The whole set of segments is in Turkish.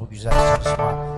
bu güzel çalışma.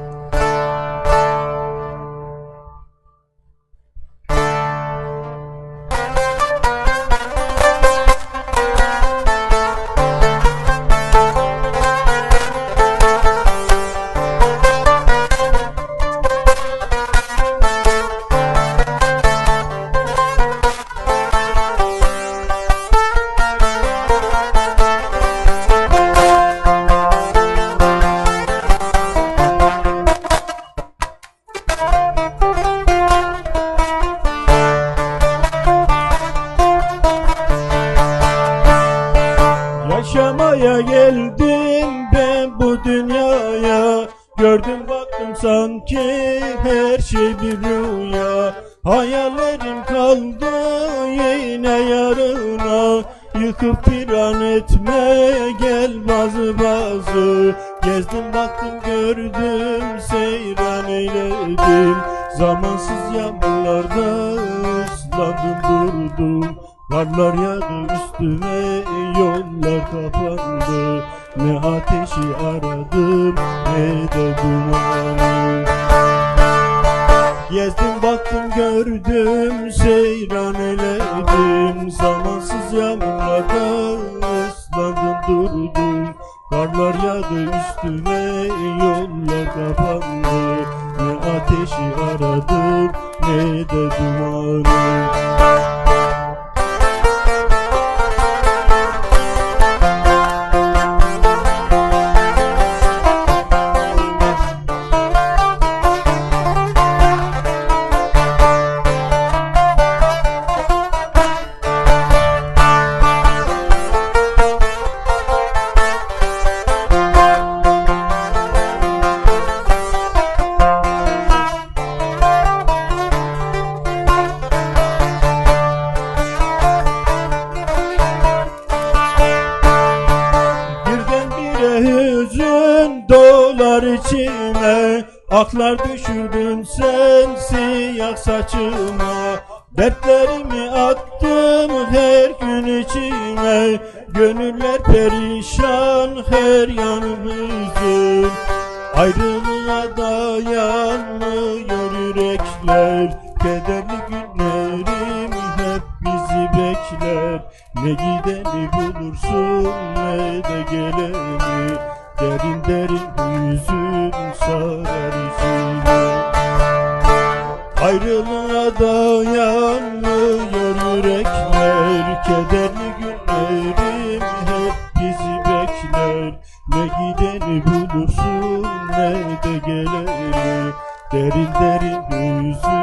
Yaşamaya geldim ben bu dünyaya. Gördüm baktım sanki her şey bir rüya. Hayallerim kaldı yine yarına. Yıkıp bir an etme gel bazı bazı. Gezdim baktım gördüm seyran eyledim. Zamansız yağmurlarda ıslandım durdum. Karlar yağdı üstüme kapandı. Ne ateşi aradım ne de dumanı Gezdim baktım gördüm seyran eledim. Zamansız yağmurlarda ıslandım durdum. Karlar yağdı üstüme yollar kapandı. Ne ateşi aradım ne de dumanı hüzün dolar içime Aklar düşürdün sen siyah saçıma. Dertlerimi attım her gün içime Gönüller perişan her yanım hüzün. Ayrılığa dayanmıyor yürekler Kederli günlerim hep bizi bekler. Ne gideni bulursun ne de geleni Derin derin hüzün sarar içini Ayrılığa dayanmıyor yürekler Kederli günlerim hep bizi bekler. Ne gideni bulursun ne de geleni Derin derin hüzün